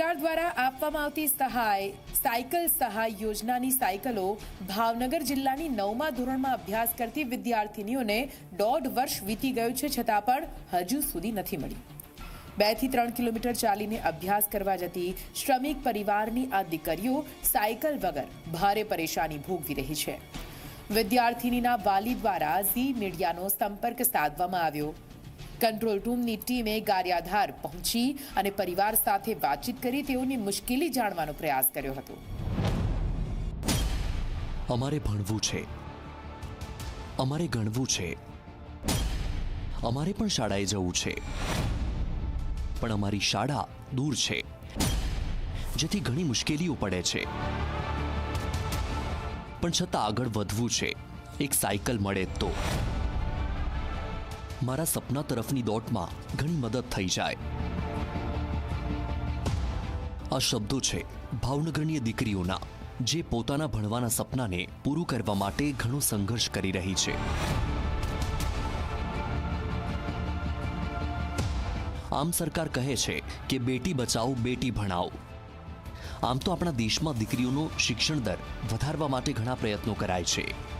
સરકાર દ્વારા આપવામાં આવતી સહાય, સાયકલ સહાય યોજનાની સાયકલો ભાવનગર જિલ્લાની નવમા ધોરણમાં અભ્યાસ કરતી વિદ્યાર્થીનીઓને દોઢ વર્ષ વીતી ગયું છે છતાં પણ હજુ સુધી નથી મળી. બેથી ત્રણ કિલોમીટર ચાલીને અભ્યાસ કરવા જતી શ્રમિક પરિવારની આ દીકરીઓ સાયકલ વગર ભારે પરેશાની ભોગવી રહી છે. વિદ્યાર્થીનીના વાલી દ્વારા ઝી મીડિયાનો સંપર્ક સાધવામાં આવ્યો. કંટ્રોલ રૂમની ટીમે ગારિયાધાર પહોંચી અને પરિવાર સાથે વાતચીત કરી તેઓની મુશ્કેલી જાણવાનો પ્રયાસ કર્યો હતો. અમારે ભણવું છે. અમારે ગણવું છે. અમારે પણ શાળાએ જવું છે. પણ અમારી શાળા દૂર છે. જેથી ઘણી મુશ્કેલીઓ પડે છે. પણ છતાં આગળ વધવું છે. એક સાયકલ મળે તો. મારા સપના તરફની દોટમાં ઘણી મદદ થઈ જાય. આ શબ્દો છે ભાવનગરની દીકરીઓના, જે પોતાના ભણવાના સપનાને પૂરું કરવા માટે ઘણો સંઘર્ષ કરી રહી છે. આમ સરકાર કહે છે કે બેટી બચાવો બેટી ભણાવો આમ તો આપણા દેશમાં દીકરીઓનો શિક્ષણ દર વધારવા માટે ઘણા પ્રયત્નો કરાય છે.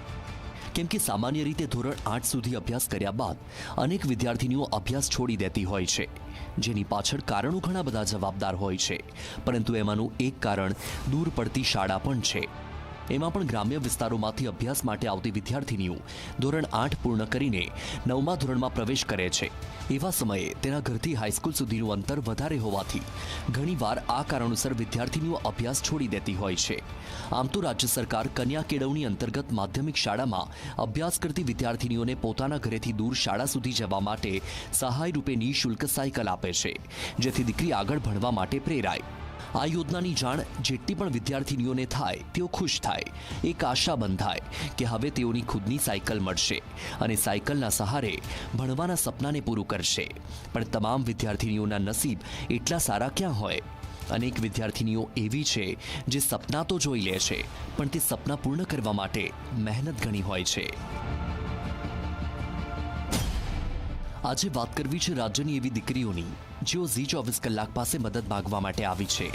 કેમ કે સામાન્ય રીતે ધોરણ આઠ સુધી અભ્યાસ કર્યા બાદ અનેક વિદ્યાર્થીનીઓ અભ્યાસ છોડી દેતી હોય છે. જેની પાછળ કારણો ઘણા બધા જવાબદાર હોય છે. પરંતુ એમાંનું એક કારણ દૂર પડતી શાળા પણ છે. એમાં પણ ગ્રામ્ય વિસ્તારોમાંથી અભ્યાસ માટે આવતી વિદ્યાર્થીનીઓ ધોરણ આઠ પૂર્ણ કરીને નવમા ધોરણમાં પ્રવેશ કરે છે. એવા સમયે તેના ઘરથી હાઈસ્કૂલ સુધીનું અંતર વધારે હોવાથી ઘણીવાર આ કારણોસર વિદ્યાર્થીનીઓ અભ્યાસ છોડી દેતી હોય છે. આમ તો રાજ્ય સરકાર કન્યા કેળવણી અંતર્ગત માધ્યમિક શાળામાં અભ્યાસ કરતી વિદ્યાર્થીનીઓને પોતાના ઘરેથી દૂર શાળા સુધી જવા માટે સહાય રૂપે નિઃશુલ્ક સાયકલ આપે છે, જેથી દીકરી આગળ ભણવા માટે પ્રેરાય. આ યોજનાની જાણ જેટલી પણ વિદ્યાર્થીનીઓને થાય, તેઓ ખુશ થાય. એક આશા બંધાય કે હવે તેઓની ખુદની સાયકલ મળશે અને સાયકલના સહારે ભણવાના સપનાને પૂરું કરશે. પણ તમામ વિદ્યાર્થીનીઓના નસીબ એટલા સારા ક્યાં હોય? અનેક વિદ્યાર્થીનીઓ એવી છે જે સપના તો જોઈ લે છે, પણ તે સપના પૂર્ણ કરવા માટે મહેનત ઘણી હોય છે. આજે વાત કરવી છે રાજ્યની એવી દીકરીઓની. જેઓ ઝી ચોવીસ કલાક પાસે મદદ માંગવા માટે આવી છે.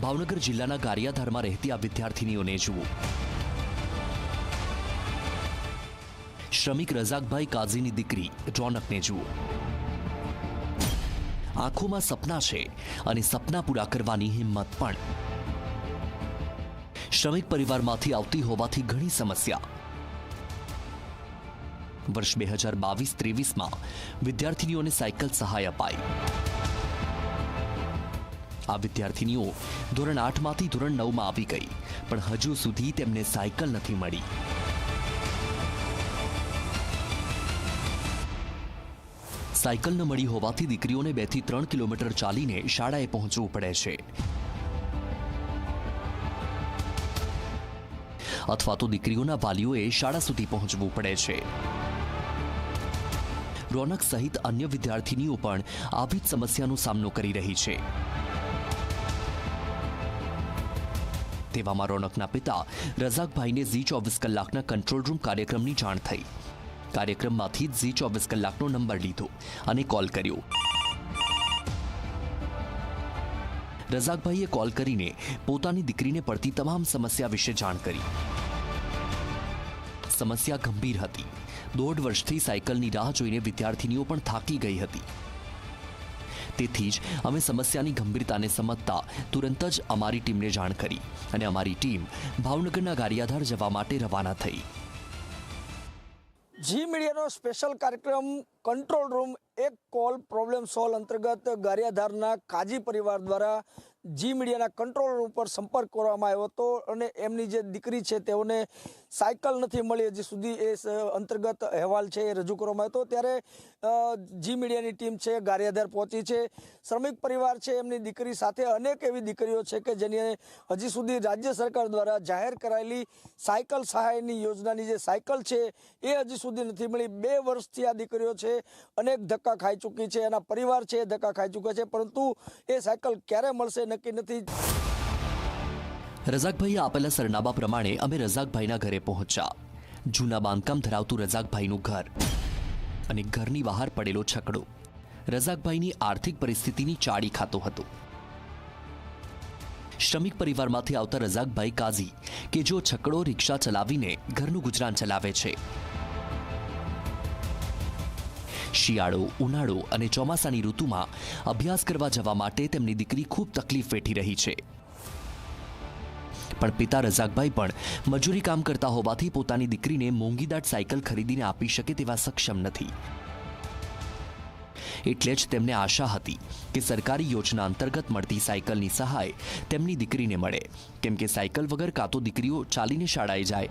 ભાવનગર જિલ્લાના ગારિયાધારમાં રહેતી આ વિદ્યાર્થીનીઓને જુઓ. શ્રમિક રઝાકભાઈ કાઝીની દીકરી રોનકને જુઓ. આંખોમાં સપના છે અને સપના પૂરા કરવાની હિંમત પણ. શ્રમિક પરિવારમાંથી આવતી હોવાથી ઘણી સમસ્યા. વર્ષ બે હજાર બાવીસ ત્રેવીસમાં વિદ્યાર્થીનીઓને સાયકલ સહાય અપાઈ. આ વિદ્યાર્થીનીઓ ધોરણ આઠમાંથી ધોરણ નવમાં આવી ગઈ, પણ હજુ સુધી તેમને સાયકલ નથી મળી. સાયકલ ન મળી હોવાથી દીકરીઓને બેથી ત્રણ કિલોમીટર ચાલીને શાળાએ પહોંચવું પડે છે. અથવા તો દીકરીઓના વાલીઓએ શાળા સુધી પહોંચવું પડે છે. રોનક સહિત અન્ય વિદ્યાર્થીનીઓ પણ આવી જ સમસ્યાનો સામનો કરી રહી છે. તેવામાં રોનકના પિતા રઝાકભાઈને ઝી ચોવીસ કલાકના કંટ્રોલ રૂમ કાર્યક્રમની જાણ થઈ. કાર્યક્રમમાંથી ઝી ચોવીસ કલાકનો નંબર લીધો અને કોલ કર્યો. રઝાકભાઈએ કોલ કરીને પોતાની દીકરીને પડતી તમામ સમસ્યા વિશે જાણ કરી. સમસ્યા ગંભીર હતી. દોઢ વર્ષથી સાયકલની રાહ જોઈને વિદ્યાર્થીનીઓ પણ થાકી ગઈ હતી. તેથી જ અમે સમસ્યાની ગંભીરતાને સમજતા તુરંત જ અમારી ટીમને જાણ કરી અને અમારી ટીમ ભાવનગરના ગારિયાધાર જવા માટે રવાના થઈ. જી મીડિયાનો સ્પેશિયલ કાર્યક્રમ કંટ્રોલ રૂમ એક કોલ પ્રોબ્લેમ સોલ્વ અંતર્ગત ગારિયાધારના કાજી પરિવાર દ્વારા જી મીડિયાના કંટ્રોલ રૂમ પર સંપર્ક કરવામાં આવ્યો હતો અને એમની જે દીકરી છે તેઓને સાયકલ નથી મળી હજી સુધી એ અંતર્ગત અહેવાલ છે એ રજૂ કરવામાં હતો. ત્યારે જી મીડિયાની ટીમ છે, ગારિયાધાર પહોંચી છે. શ્રમિક પરિવાર છે, એમની દીકરી સાથે અનેક એવી દીકરીઓ છે કે જેની હજી સુધી રાજ્ય સરકાર દ્વારા જાહેર કરાયેલી સાયકલ સહાયની યોજનાની જે સાયકલ છે એ હજી સુધી નથી મળી. બે વર્ષથી આ દીકરીઓ છે, અનેક ધક્કા ખાઈ ચૂકી છે, એના પરિવાર છે એ ધક્કા ખાઈ ચૂક્યા છે, પરંતુ એ સાયકલ ક્યારે મળશે નક્કી નથી. રઝાકભાઈએ આપેલા સરનામા પ્રમાણે અમે રઝાકભાઈના ઘરે પહોંચ્યા. જૂના બાંધકામ ધરાવતું રઝાકભાઈનું ઘર અને ઘરની બહાર પડેલો છકડો. રઝાકભાઈની આર્થિક પરિસ્થિતિની ચાડી ખાતો હતો. શ્રમિક પરિવારમાંથી આવતા રઝાકભાઈ કાઝી કે જો છકડો રિક્ષા ચલાવીને ઘરનું ગુજરાન ચલાવે છે. શિયાળો, ઉનાળો અને ચોમાસાની ઋતુમાં અભ્યાસ કરવા જવા માટે તેમની દીકરી ખૂબ તકલીફ વેઠી રહી છે. પણ પિતા રઝાકભાઈ પણ મજૂરી કામ કરતા હોવાથી પોતાની દીકરીને મોંઘીદાટ સાયકલ ખરીદીને આપી શકે તેવા સક્ષમ નથી. એટલે જ તેમને આશા હતી કે સરકારી યોજના અંતર્ગત મળતી સાયકલની સહાય તેમની દીકરીને મળે. કેમ કે સાયકલ વગર કાં તો દીકરીઓ ચાલીને શાળાએ જાય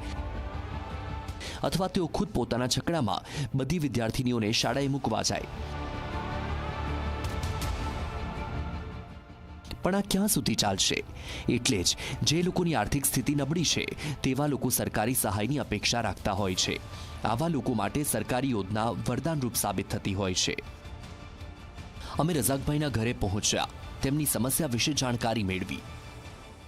અથવા તેઓ ખુદ પોતાના છકડામાં બધી વિદ્યાર્થીનીઓને શાળાએ મૂકવા જાય. પણ આ ક્યાં સુધી ચાલશે? એટલે જ જે લોકોની આર્થિક સ્થિતિ નબળી છે, તેવા લોકો સરકારી સહાયની અપેક્ષા રાખતા હોય છે. આવા લોકો માટે સરકારી યોજના વરદાનરૂપ સાબિત થતી હોય છે. અમે રઝાકભાઈના ઘરે પહોંચ્યા. તેમની સમસ્યા વિશે જાણકારી મેળવી.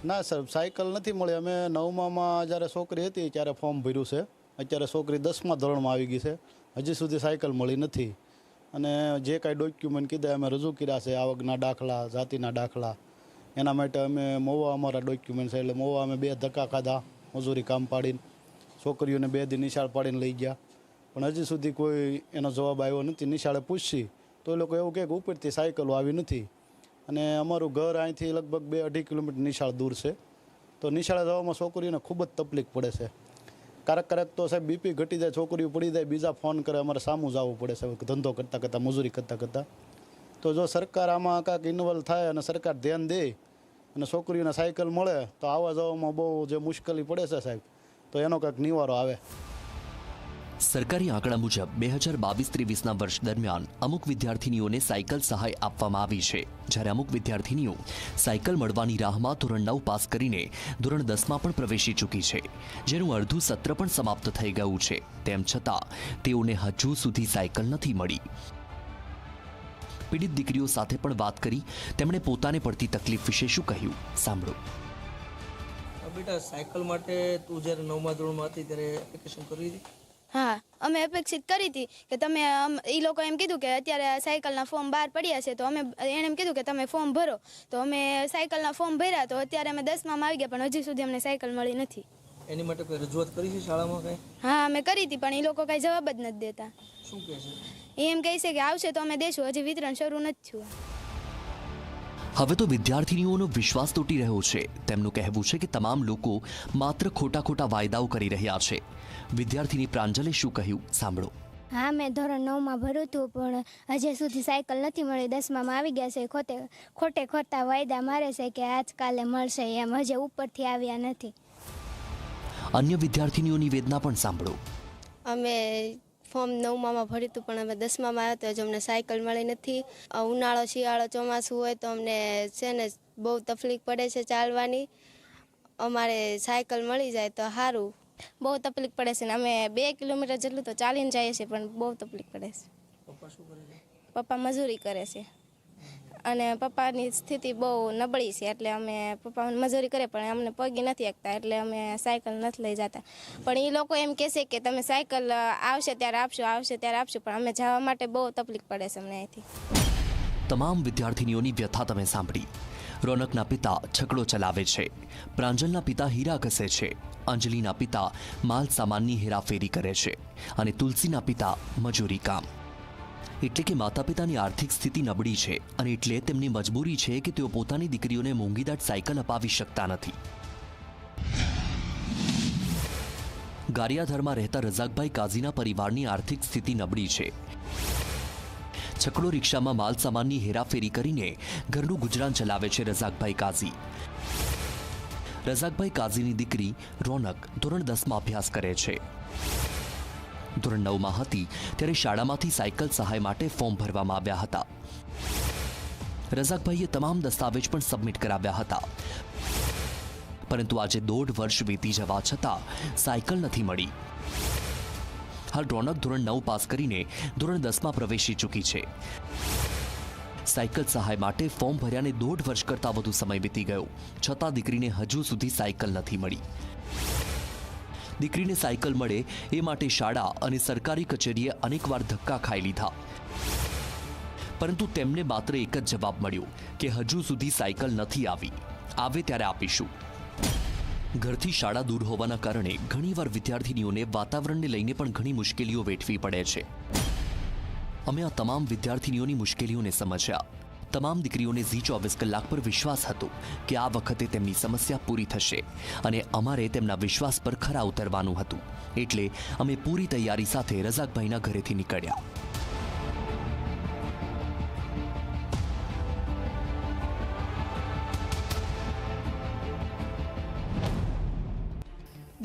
ના, સર, સાયકલ નથી મળી. અમે નવમામાં જ્યારે છોકરી હતી ત્યારે ફોર્મ ભર્યું છે. અત્યારે છોકરી દસમા ધોરણમાં આવી ગઈ છે. હજી સુધી સાયકલ મળી નથી. અને જે કાંઈ ડોક્યુમેન્ટ કીધા, અમે રજૂ કર્યા છે. આવકના દાખલા, જાતિના દાખલા. એના માટે અમે મોવા અમારા ડોક્યુમેન્ટ છે. એટલે મોવા અમે બે ધક્કા ખાધા, મજૂરી કામ પાડીને, છોકરીઓને બે દી નિશાળ પાડીને લઈ ગયા. પણ હજી સુધી કોઈ એનો જવાબ આવ્યો નથી. નિશાળે પૂછશી. તો એ લોકો એવું કહે કે ઉપરથી સાયકલો આવી નથી. અને અમારું ઘર અહીંથી લગભગ બે અઢી કિલોમીટર નિશાળ દૂર છે. તો નિશાળે જવામાં છોકરીઓને ખૂબ જ તકલીફ પડે છે. ક્યારેક ક્યારેક તો સાહેબ બીપી ઘટી જાય, છોકરીઓ પડી જાય, બીજા ફોન કરે, અમારે સામું જવું પડે છે. ધંધો કરતાં કરતાં, મજૂરી કરતાં કરતાં. તો જો સરકાર આમાં કાંઈક ઇન્વોલ્વ થાય અને સરકાર ધ્યાન દે અને છોકરીઓને સાયકલ મળે તો આવવા જવામાં બહુ જે મુશ્કેલી પડે છે સાહેબ, તો એનો કંઈક નિવારો આવે. સરકારી આંકડા મુજબ બે હજાર બાવીસ ત્રેવીસના વર્ષ દરમિયાન અમુક વિદ્યાર્થીનીઓને સાયકલ સહાય આપવામાં આવી છે. જ્યારે અમુક વિદ્યાર્થીનીઓ સાયકલ મળવાની રાહમાં ધોરણ નવ પાસ કરીને ધોરણ દસમાં પણ પ્રવેશી ચૂકી છે. જેનું અડધું સત્ર પણ સમાપ્ત થઈ ગયું છે. તેમ છતાં તેઓને હજુ સુધી સાયકલ નથી મળી. પીડિત દીકરીઓ સાથે પણ વાત કરી તેમણે પોતાને પડતી તકલીફ વિશે શું કહ્યું? સાંભળો. બેટા સાયકલ માટે તું જ્યારે નવમા ધોરણમાં હતી ત્યારે એપ્લિકેશન કરી હતી? હા અમે અપેક્ષિત કરી હતી કે તમે એ લોકો એમ કીધું કે અત્યારે સાયકલના ફોર્મ બહાર પડ્યા છે તો અમે એણે એમ કીધું કે તમે ફોર્મ ભરો. તો અમે સાયકલના ફોર્મ ભર્યા તો અત્યારે અમે દસમામાં આવી ગયા પણ હજી સુધી અમને સાયકલ મળી નથી. એની માટે કોઈ રજૂઆત કરી છે શાળામાં કંઈ? હા અમે કરી હતી પણ એ લોકો કંઈ જવાબ જ નથી દેતા. શું કહે છે? એ એમ કહે છે કે આવશે તો અમે દેશું. હજી વિતરણ શરૂ નથી થયું. હવે તો વિદ્યાર્થીનીઓનો વિશ્વાસ તૂટી રહ્યો છે. તેમનું કહેવું છે કે તમામ લોકો માત્ર ખોટા ખોટા વાયદાઓ કરી રહ્યા છે. વિદ્યાર્થીની પ્રાંજલે શું કહ્યું? સાંભળો. હા મેં ધોરણ નવમાં ભર્યું હતું પણ હજી સુધી સાયકલ નથી મળી. દસમામાં આવી ગયા છે. ખોટે ખોટે ખોટા વાયદા મારે છે કે આજકાલે મળશે એમ. હજી ઉપરથી આવ્યા નથી. અન્ય વિદ્યાર્થીનીઓની વેદના પણ સાંભળો. અમે ફોર્મ નવમામાં ભર્યું હતું પણ અમે દસમામાં આવ્યા તો હજુ અમને સાયકલ મળી નથી. ઉનાળો શિયાળો ચોમાસું હોય તો અમને છે ને બહુ તકલીફ પડે છે ચાલવાની. અમારે સાયકલ મળી જાય તો સારું બહુ તકલીફ પડે છે ને અમે બે કિલોમીટર જેટલું તો ચાલીને જઈએ છીએ પણ બહુ તકલીફ પડે છે. પપ્પા શું કરે છે? પપ્પા મજૂરી કરે છે. અને પપ્પાની સ્થિતિ બહુ નબળી છે એટલે અમે પપ્પા મજૂરી કરે, પણ અમને પગી નથી શકતા એટલે અમે સાયકલ નથી લઈ જતા. પણ એ લોકો એમ કહેશે કે તમે સાયકલ આવશે ત્યારે આપશો, આવશે ત્યારે આપશું, પણ અમે જવા માટે બહુ તકલીફ પડે છે અમને અહીંથી. તમામ વિદ્યાર્થીનીઓની વ્યથા તમે સાંભળી. રોનકના પિતા છકડો ચલાવે છે. પ્રાંજલના પિતા હીરા ઘસે છે. અંજલિના પિતા માલ સામાનની હેરાફેરી કરે છે. અને તુલસીના પિતા મજૂરી કામ. એટલે કે માતા પિતાની આર્થિક સ્થિતિ નબળી છે અને એટલે તેમની મજબૂરી છે કે તેઓ પોતાની દીકરીઓને મોંઘીદાટ સાયકલ અપાવી શકતા નથી. ગારિયાધરમાં રહેતા રઝાકભાઈ કાઝીના પરિવારની આર્થિક સ્થિતિ નબળી છે. છકડો રિક્ષામાં માલ સામાનની હેરાફેરી કરીને ઘરનું ગુજરાન ચલાવે છે રઝાકભાઈ કાઝી. રઝાકભાઈ કાઝીની દીકરી રોનક ધોરણ દસમાં અભ્યાસ કરે છે. ધોરણ નવમાં હતી, ત્યારે શાળામાંથી સાયકલ સહાય માટે ફોર્મ ભરવામાં આવ્યા હતા. રઝાકભાઈએ તમામ દસ્તાવેજ પણ સબમિટ કરાવ્યા હતા. પરંતુ આજે દોઢ વર્ષ વીતી જવા છતાં સાયકલ નથી મળી. હાલ રોનક ધોરણ નવ પાસ કરીને ધોરણ દસમાં પ્રવેશી ચૂકી છે. સાયકલ સહાય માટે ફોર્મ ભર્યાને દોઢ વર્ષ કરતાં વધુ સમય વીતી ગયો, છતાં દીકરીને હજુ સુધી સાયકલ નથી મળી. દીકરીને સાયકલ મળે એ માટે શાળા અને સરકારી કચેરીએ અનેકવાર ધક્કા ખાઈ લીધા. પરંતુ તેમને માત્ર એક જ જવાબ મળ્યો કે હજુ સુધી સાયકલ નથી આવી. આવે ત્યારે આપીશું. ઘરથી શાળા દૂર હોવાના કારણે ઘણીવાર વિદ્યાર્થીનીઓને વાતાવરણને લઈને પણ ઘણી મુશ્કેલીઓ વેઠવી પડે છે. અમે આ તમામ વિદ્યાર્થીનીઓની મુશ્કેલીઓને સમજ્યા. તમામ દીકરીઓને ઝી ચોવીસ કલાક પર વિશ્વાસ હતો કે આ વખતે તેમની સમસ્યા પૂરી થશે અને અમારે તેમના વિશ્વાસ પર ખરા ઉતરવાનું હતું. એટલે અમે પૂરી તૈયારી સાથે રઝાકભાઈના ઘરેથી નીકળ્યા.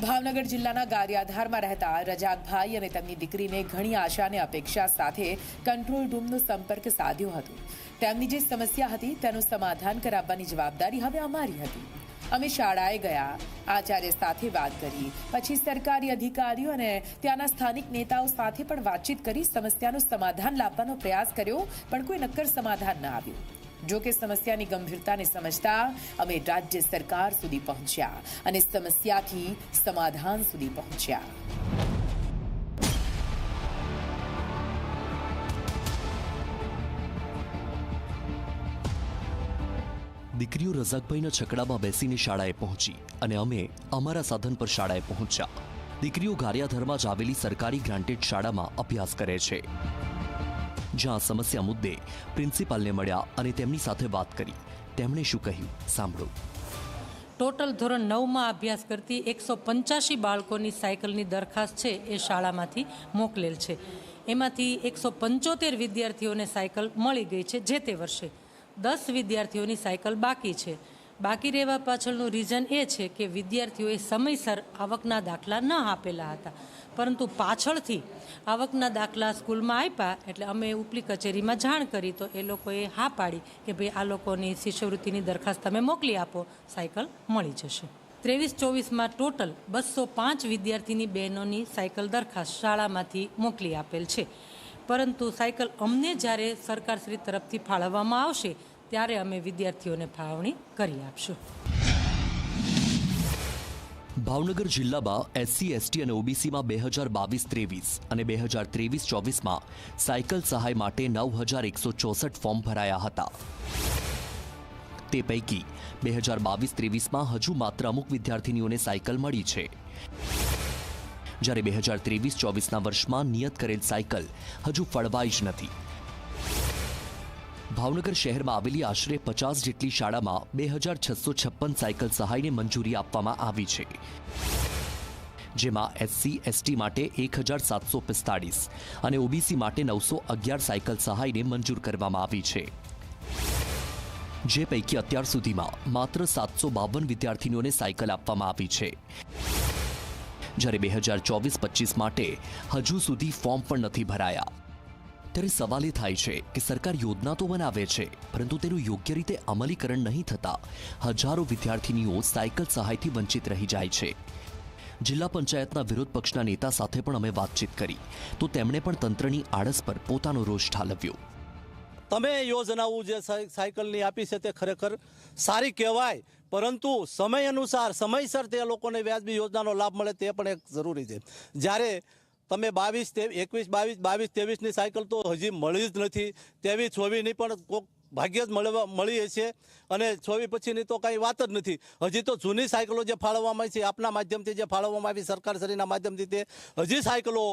ભાવનગર જિલ્લાના ગારિયાધારમાં રહેતા રજાકભાઈ અને તેમની દીકરીને ઘણી આશા અને અપેક્ષા સાથે કંટ્રોલ રૂમનો સંપર્ક સાધ્યો હતો. તેમની જે સમસ્યા હતી તેનું સમાધાન કરાવવાની જવાબદારી હવે અમારી હતી. અમે શાળાએ ગયા, આચાર્ય સાથે વાત કરી, પછી સરકારી અધિકારીઓ અને ત્યાંના સ્થાનિક નેતાઓ સાથે પણ વાતચીત કરી સમસ્યાનું સમાધાન લાવવાનો પ્રયાસ કર્યો, પણ કોઈ નક્કર સમાધાન ન આવ્યું. જો કે સમસ્યાની ગંભીરતાને સમજતા અમે રાજ્ય સરકાર સુધી પહોંચ્યા અને સમસ્યાથી સમાધાન સુધી પહોંચ્યા. દીકરીઓ રઝાકભાઈના છકડામાં બેસીને શાળાએ પહોંચી અને અમે અમારા સાધન પર શાળાએ પહોંચ્યા. દીકરીઓ ગારિયાધરમાં જ આવેલી સરકારી ગ્રાન્ટેડ શાળામાં અભ્યાસ કરે છે. જ્યાં સમસ્યા મુદ્દે પ્રિન્સિપાલને મળ્યા અને તેમની સાથે વાત કરી. તેમણે શું કહ્યું? સાંભળો. ટોટલ ધોરણ નવમાં અભ્યાસ કરતી એકસો પંચ્યાસી બાળકોની સાયકલની દરખાસ્ત છે એ શાળામાંથી મોકલેલ છે. એમાંથી એકસો પંચોતેર વિદ્યાર્થીઓને સાયકલ મળી ગઈ છે જે તે વર્ષે. દસ વિદ્યાર્થીઓની સાયકલ બાકી છે. બાકી રહેવા પાછળનું રીઝન એ છે કે વિદ્યાર્થીઓએ સમયસર આવકના દાખલા ન આપેલા હતા. પરંતુ પાછળથી આવકના દાખલા સ્કૂલમાં આપ્યા એટલે અમે ઉપલી કચેરીમાં જાણ કરી તો એ લોકોએ હા પાડી કે ભાઈ આ લોકોની શિષ્યવૃત્તિની દરખાસ્ત તમે મોકલી આપો, સાયકલ મળી જશે. ત્રેવીસ ચોવીસમાં ટોટલ બસો પાંચ વિદ્યાર્થીની બહેનોની સાયકલ દરખાસ્ત શાળામાંથી મોકલી આપેલ છે. પરંતુ સાયકલ અમને જ્યારે સરકારશ્રી તરફથી ફાળવવામાં આવશે, ત્યારે અમે વિદ્યાર્થીઓને ફાળવણી કરી આપશું. ભાવનગર જિલ્લામાં એસસી, એસટી અને ઓબીસીમાં બે હજાર બાવીસ ત્રેવીસ અને બે હજાર ત્રેવીસ ચોવીસમાં સાયકલ સહાય માટે નવ હજાર એકસો ચોસઠ ફોર્મ ભરાયા હતા. તે પૈકી બે હજાર બાવીસ ત્રેવીસમાં હજુ માત્ર અમુક વિદ્યાર્થીનીઓને સાયકલ મળી છે. જ્યારે બે હજાર ત્રેવીસ ચોવીસના વર્ષમાં નિયત કરેલ સાયકલ હજુ ફળવાઈ જ નથી. ભાવનગર શહેરમાં આવેલી આશરે પચાસ જેટલી શાળામાં બે હજાર છસો છપ્પન સાયકલ સહાયને મંજૂરી આપવામાં આવી છે. જેમાં એસસી, એસટી માટે એક હજાર સાતસો પિસ્તાળીસ અને ઓબીસી માટે નવસો અગિયાર સાયકલ સહાયને મંજૂર કરવામાં આવી છે. જે પૈકી અત્યાર સુધીમાં માત્ર સાતસો બાવન વિદ્યાર્થીનીઓને સાયકલ આપવામાં આવી છે. જ્યારે બે હજાર ચોવીસ પચીસ માટે હજુ સુધી ફોર્મ પણ નથી ભરાયા. ત્યારે સવાલ એ થાય છે કે સરકાર યોજના તો બનાવે છે, પરંતુ તેનું યોગ્ય રીતે અમલીકરણ નહીં થતા હજારો વિદ્યાર્થીનીઓ સાયકલ સહાયથી વંચિત રહી જાય છે. જિલ્લા પંચાયતના વિરોધ પક્ષના નેતા સાથે પણ અમે વાતચીત કરી, તો તેમણે પણ તંત્રની આળસ પર પોતાનો રોષ ઠાલવ્યો. તમે યોજનાઓ જે સાય- સાયકલની આપી છે તે ખરેખર સારી કહેવાય પરંતુ સમય અનુસાર, સમયસર તે લોકોને વ્યાજબી યોજનાનો લાભ મળે તે પણ એક જરૂરી છે. જ્યારે તમે બાવીસ એકવીસ, બાવીસ બાવીસ, ત્રેવીસની સાયકલ તો હજી મળી જ નથી, તેવી છોવીની પણ કોક ભાગ્ય જ મળવા, મળી હશે અને છોવી પછીની તો કાંઈ વાત જ નથી. હજી તો જૂની સાયકલો જે ફાળવવામાં આવી છે, આપના માધ્યમથી જે ફાળવવામાં આવી સરકાર શ્રીના માધ્યમથી તે હજી સાયકલો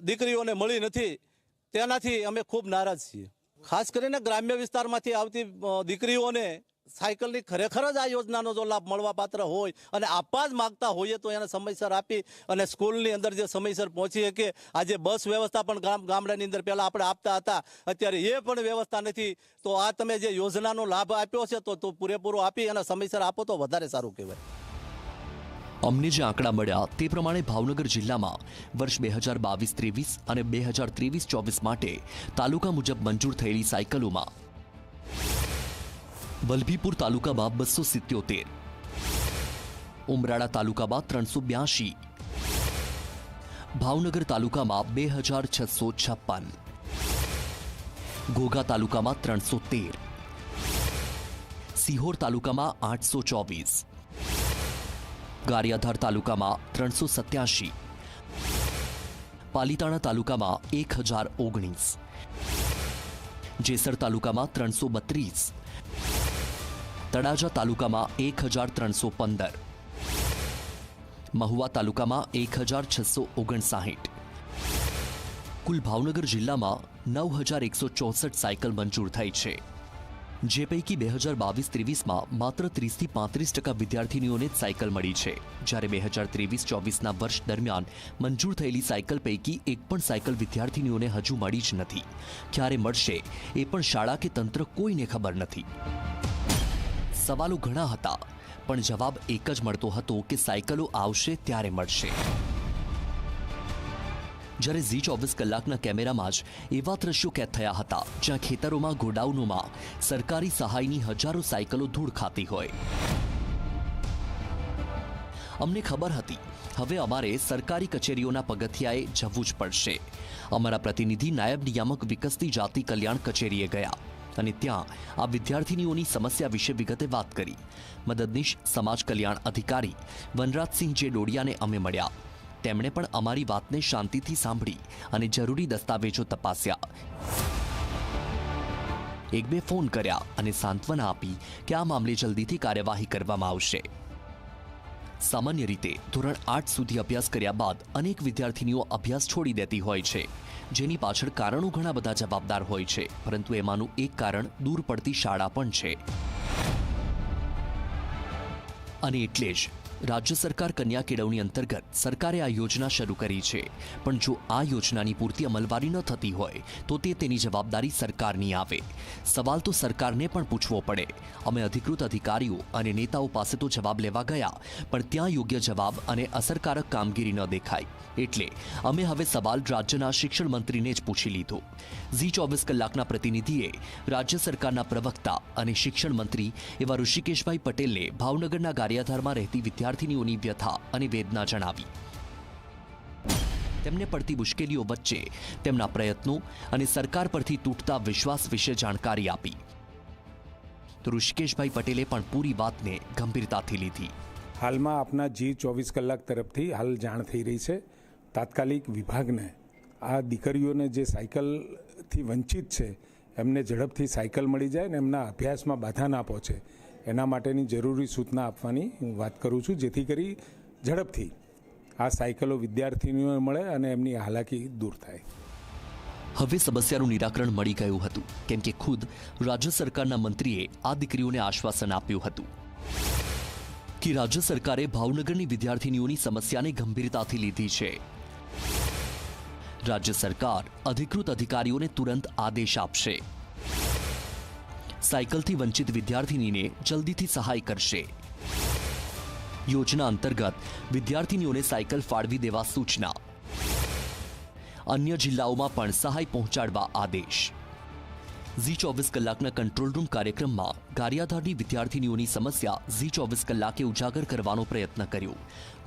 દીકરીઓને મળી નથી, તેનાથી અમે ખૂબ નારાજ છીએ. ખાસ કરીને ગ્રામ્ય વિસ્તારમાંથી આવતી દીકરીઓને સાયકલની ખરેખર જ આ યોજનાનો જો લાભ મળવા હોય અને આપવા જ માગતા હોઈએ તો એને સમયસર આપી અને સ્કૂલની અંદર જે સમયસર પહોંચી શકે, આજે બસ વ્યવસ્થા પણ ગામ ગામડાની અંદર પહેલાં આપણે આપતા હતા, અત્યારે એ પણ વ્યવસ્થા નથી. તો આ તમે જે યોજનાનો લાભ આપ્યો છે તો તો પૂરેપૂરો આપી અને સમયસર આપો તો વધારે સારું કહેવાય. અમને જે આંકડા મળ્યા તે પ્રમાણે ભાવનગર જિલ્લામાં વર્ષ બે હજાર બાવીસ ત્રેવીસ અને બે હજાર ત્રેવીસ ચોવીસ માટે તાલુકા મુજબ મંજૂર થયેલી સાયકલોમાં વલભીપુર તાલુકામાં બસો સિત્યોતેર ઉમરાળા તાલુકામાં ત્રણસો બ્યાસી ભાવનગર તાલુકામાં બે હજાર છસો છપ્પન ઘોઘા તાલુકામાં ત્રણસો તેર સિહોર તાલુકામાં આઠસો ચોવીસ ગારિયાધાર તાલુકામાં ત્રણસો સત્યાસી પાલીતાણા તાલુકામાં એક હજાર ઓગણીસ જેસર તાલુકામાં ત્રણસો બત્રીસ તળાજા તાલુકામાં એક હજાર ત્રણસો પંદર. મહુવા તાલુકામાં એક હજાર છસો ઓગણસાહીઠ. કુલ ભાવનગર જિલ્લામાં નવ હજાર એકસો ચોસઠ સાયકલ મંજૂર થઈ છે. જે પૈકી બે હજાર બાવીસ ત્રેવીસમાં માત્ર ત્રીસથી પાંત્રીસ ટકા વિદ્યાર્થીનીઓને જ સાયકલ મળી છે. જ્યારે બે હજાર ત્રેવીસ ચોવીસના વર્ષ દરમિયાન મંજૂર થયેલી સાયકલ પૈકી એક પણ સાયકલ વિદ્યાર્થીનીઓને હજુ મળી જ નથી. ક્યારે મળશે એ પણ શાળા કે તંત્ર કોઈને ખબર નથી. સવાલો ઘણા હતા, પણ જવાબ એક જ મળતો હતો કે સાયકલો આવશે ત્યારે મળશે. જ્યારે ઝી ચોવીસ કલાકના કેમેરામાં જ એવા દ્રશ્યો કેદ થયા હતા, જ્યાં ખેતરોમાં ગોડાઉનોમાં સરકારી સહાયની હજારો સાયકલો ધૂળ ખાતી હોય. અમને ખબર હતી, હવે અમારે સરકારી કચેરીઓના પગથિયાએ જવું જ પડશે. અમારા પ્રતિનિધિ નાયબ નિયામક વિકસતી જાતિ કલ્યાણ કચેરીએ ગયા. અને ત્યાં આ વિદ્યાર્થીનીઓની સમસ્યા વિશે વિગતે વાત કરી. મદદનીશ, સમાજ કલ્યાણ અધિકારી વનરાજસિંહ જે ડોડિયાને અમે મળ્યા. તેમણે પણ અમારી વાતને શાંતિથી સાંભળી અને જરૂરી દસ્તાવેજો તપાસ્યા. એક બે ફોન કર્યા અને સાંત્વના આપી કે આ મામલે જલ્દીથી કાર્યવાહી કરવામાં આવશે. સામાન્ય રીતે ધોરણ આઠ સુધી અભ્યાસ કર્યા બાદ અનેક વિદ્યાર્થીનીઓ અભ્યાસ છોડી દેતી હોય છે. જેની પાછળ કારણો ઘણા બધા જવાબદાર હોય છે, પરંતુ એમાંનું એક કારણ દૂર પડતી શાળા પણ છે. અને એટલે જ રાજ્ય સરકાર કન્યા કેળવણી અંતર્ગત સરકારે આ યોજના શરૂ કરી છે. પણ જો આ યોજનાની પૂરતી અમલવારી ન થતી હોય, તો તે તેની જવાબદારી સરકારની આવે. સવાલ તો સરકારને પણ પૂછવો પડે. અમે અધિકૃત અધિકારીઓ અને નેતાઓ પાસે તો જવાબ લેવા ગયા, પણ ત્યાં યોગ્ય જવાબ અને અસરકારક કામગીરી ન દેખાઈ. એટલે અમે હવે સવાલ રાજ્યના શિક્ષણ મંત્રીને જ પૂછી લીધો. ઝી ચોવીસ કલાકના પ્રતિનિધિએ રાજ્ય સરકારના પ્રવક્તા અને શિક્ષણ મંત્રી એવા ઋષિકેશભાઈ પટેલને ભાવનગરના ગારિયાધારમાં રહેતી વિદ્યાર્થીનીઓની વ્યથા અને વેદના જણાવી. તેમને પડતી મુશ્કેલીઓ વચ્ચે તેમના પ્રયત્નો અને સરકાર પરથી તૂટતા વિશ્વાસ વિશે જાણકારી આપી. તો ઋષિકેશભાઈ પટેલે પણ પૂરી વાતને ગંભીરતાથી લીધી. હાલમાં આપના જી ચોવીસ કલાક તરફથી હાલ જાણ થઈ રહી છે. તાત્કાલિક વિભાગને આ દીકરીઓને જે સાયકલથી વંચિત છે, એમને ઝડપથી સાયકલ મળી જાય ને એમના અભ્યાસમાં બાધા ના પહોંચે. એના માટેની જરૂરી સૂચના આપવાની વાત કરું છું, જેથી કરી ઝડપથી આ સાયકલો વિદ્યાર્થીનીઓને મળે અને એમની હાલાકી દૂર થાય. હવે સમસ્યાનું નિરાકરણ મળી ગયું હતું, કેમ કે ખુદ રાજ્ય સરકારના મંત્રીએ આ દીકરીઓને આશ્વાસન આપ્યું હતું કે રાજ્ય સરકારે ભાવનગરની વિદ્યાર્થીનીઓની સમસ્યાને ગંભીરતાથી લીધી છે. રાજ્ય સરકાર અધિકૃત અધિકારીઓને તુરંત આદેશ આપશે. સાયકલથી વંચિત વિદ્યાર્થીનીને જલ્દીથી સહાય કરશે. યોજના અંતર્ગત વિદ્યાર્થીનીઓને સાયકલ ફાળવી દેવા સૂચના. અન્ય જિલ્લાઓમાં પણ સહાય પહોંચાડવા આદેશ. ઝી ચોવીસ કલાકના કંટ્રોલ રૂમ કાર્યક્રમમાં ગારિયાધારની વિદ્યાર્થીનીઓની સમસ્યા ઝી ચોવીસ કલાકે ઉજાગર કરવાનો પ્રયત્ન કર્યો.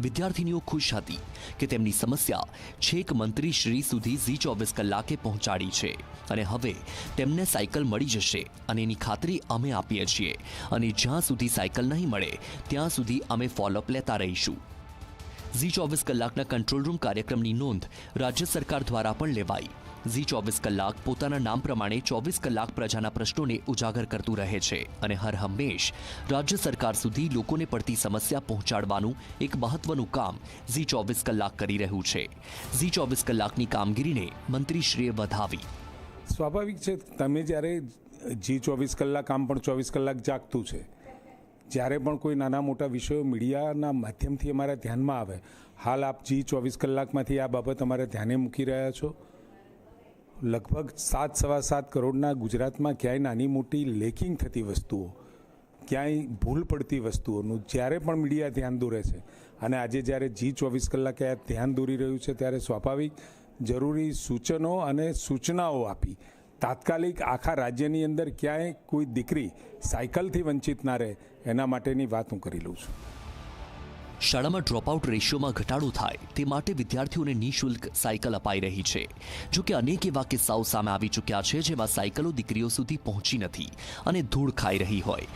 વિદ્યાર્થીનીઓ ખુશ હતી કે તેમની સમસ્યા છેક મંત્રી શ્રી સુધી ઝી ચોવીસ કલાકે પહોંચાડી છે અને હવે તેમને સાયકલ મળી જશે અને એની ખાતરી અમે આપીએ છીએ અને જ્યાં સુધી સાયકલ નહીં મળે ત્યાં સુધી અમે ફોલોઅપ લેતા રહીશું. ઝી ચોવીસ કલાકના કંટ્રોલ રૂમ કાર્યક્રમની નોંધ રાજ્ય સરકાર દ્વારા પણ લેવાઈ. ઝી ચોવીસ કલાક પોતાના નામ પ્રમાણે ચોવીસ કલાક પ્રજાના પ્રશ્નોને ઉજાગર કરતું રહે છે અને હર હંમેશ રાજ્ય સરકાર સુધી લોકોને પડતી સમસ્યા પહોંચાડવાનું એક મહત્વનું કામ ઝી ચોવીસ કલાક કરી રહ્યું છે. ઝી ચોવીસ કલાકની કામગીરીને મંત્રીશ્રીએ વધાવી. સ્વાભાવિક છે, તમે જ્યારે જી ચોવીસ કલાક આમ પણ ચોવીસ કલાક જાગતું છે, જ્યારે પણ કોઈ નાના મોટા વિષયો મીડિયાના માધ્યમથી અમારા ધ્યાનમાં આવે, હાલ આપ જી ચોવીસ કલાકમાંથી આ બાબત અમારે ધ્યાને મૂકી રહ્યા છો? લગભગ સાત, સવા સાત કરોડના ગુજરાતમાં ક્યાંય નાની મોટી લેકિંગ થતી વસ્તુઓ, ક્યાંય ભૂલ પડતી વસ્તુઓનું જ્યારે પણ મીડિયા ધ્યાન દોરે છે, અને આજે જ્યારે જી ચોવીસ કલાકે આ ધ્યાન દોરી રહ્યું છે ત્યારે સ્વાભાવિક જરૂરી સૂચનો અને સૂચનાઓ આપી, તાત્કાલિક આખા રાજ્યની અંદર ક્યાંય કોઈ દીકરી સાયકલથી વંચિત ના રહે, એના માટેની વાત હું કરી લઉં છું. શાળામાં ડ્રોપઆઉટ રેશિયોમાં ઘટાડો થાય તે માટે વિદ્યાર્થીઓને નિઃશુલ્ક સાયકલ અપાઈ રહી છે. જોકે અનેક એવા કિસ્સાઓ સામે આવી ચૂક્યા છે જેમાં સાયકલો દીકરીઓ સુધી પહોંચી નથી અને ધૂળ ખાઈ રહી હોય.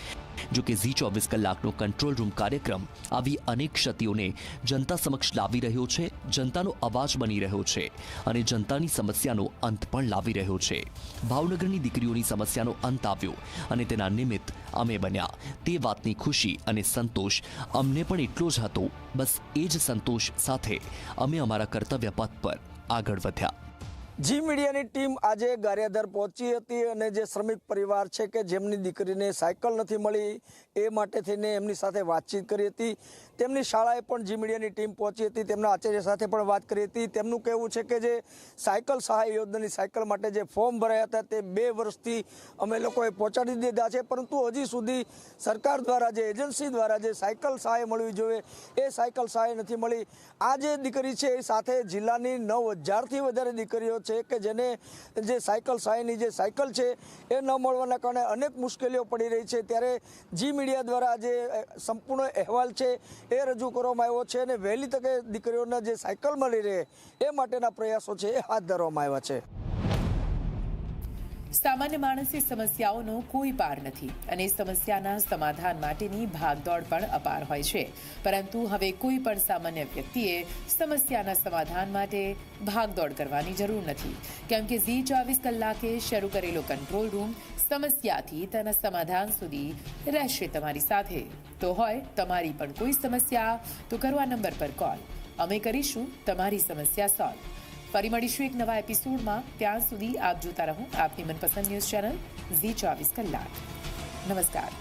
જો કે ઝી ચોવીસ કલાકનો કંટ્રોલ રૂમ કાર્યક્રમ આવી અનેક ક્ષતિઓને જનતા સમક્ષ લાવી રહ્યો છે જનતાનો અવાજ બની રહ્યો છે અને જનતાની સમસ્યાનો અંત પણ લાવી રહ્યો છે ભાવનગરની દીકરીઓની સમસ્યાનો અંત આવ્યો અને તેના નિમિત્ત અમે બન્યા તે વાતની ખુશી અને સંતોષ અમને પણ એટલો જ હતો બસ એ જ સંતોષ સાથે અમે અમારા કર્તવ્ય પથ પર આગળ વધ્યા જી મીડિયાની ટીમ આજે ગારિયાધાર પહોંચી હતી અને જે શ્રમિક પરિવાર છે કે જેમની દીકરીને સાયકલ નથી મળી, એ માટે થઈને એમની સાથે વાતચીત કરી હતી. તેમની શાળાએ પણ જી મીડિયાની ટીમ પહોંચી હતી, તેમના આચાર્ય સાથે પણ વાત કરી હતી. તેમનું કહેવું છે કે જે સાયકલ સહાય યોજનાની સાયકલ માટે જે ફોર્મ ભરાયા હતા, તે બે વર્ષથી અમે લોકોએ પહોંચાડી દીધા છે. પરંતુ હજી સુધી સરકાર દ્વારા જે એજન્સી દ્વારા જે સાયકલ સહાય મળવી જોઈએ, એ સાયકલ સહાય નથી મળી. આ જે દીકરી છે, એ સાથે જિલ્લાની નવ હજારથી વધારે દીકરીઓ છે કે જેને જે સાયકલ સહાયની જે સાયકલ છે એ ન મળવાના કારણે અનેક મુશ્કેલીઓ પડી રહી છે. ત્યારે જી મીડિયા દ્વારા જે સંપૂર્ણ અહેવાલ છે એ રજૂ કરવામાં આવ્યો છે અને વહેલી તકે દીકરીઓને જે સાયકલ મળી રહે એ માટેના પ્રયાસો છે એ હાથ ધરવામાં આવ્યા છે. સામાન્ય માણસની સમસ્યાઓનો કોઈ પાર નથી અને સમસ્યાના સમાધાન માટેની ભાગદોડ પણ અપાર હોય છે. પરંતુ હવે કોઈ પણ સામાન્ય વ્યક્તિએ સમસ્યાના સમાધાન માટે ભાગદોડ કરવાની જરૂર નથી. કેમ કે ઝી ચોવીસ કલાકે શરૂ કરેલો કંટ્રોલ રૂમ સમસ્યાથી તેના સમાધાન સુધી રહેશે તમારી સાથે. તો હોય તમારી પણ કોઈ સમસ્યા, તો કરવા નંબર પર કોલ. અમે કરીશું તમારી સમસ્યા સોલ્વ. ફરી મળીશું એક નવા એપિસોડમાં. ત્યાં સુધી આપ જોતા રહો આપની મનપસંદ ન્યૂઝ ચેનલ ઝી ચોવીસ કલાક. નમસ્કાર.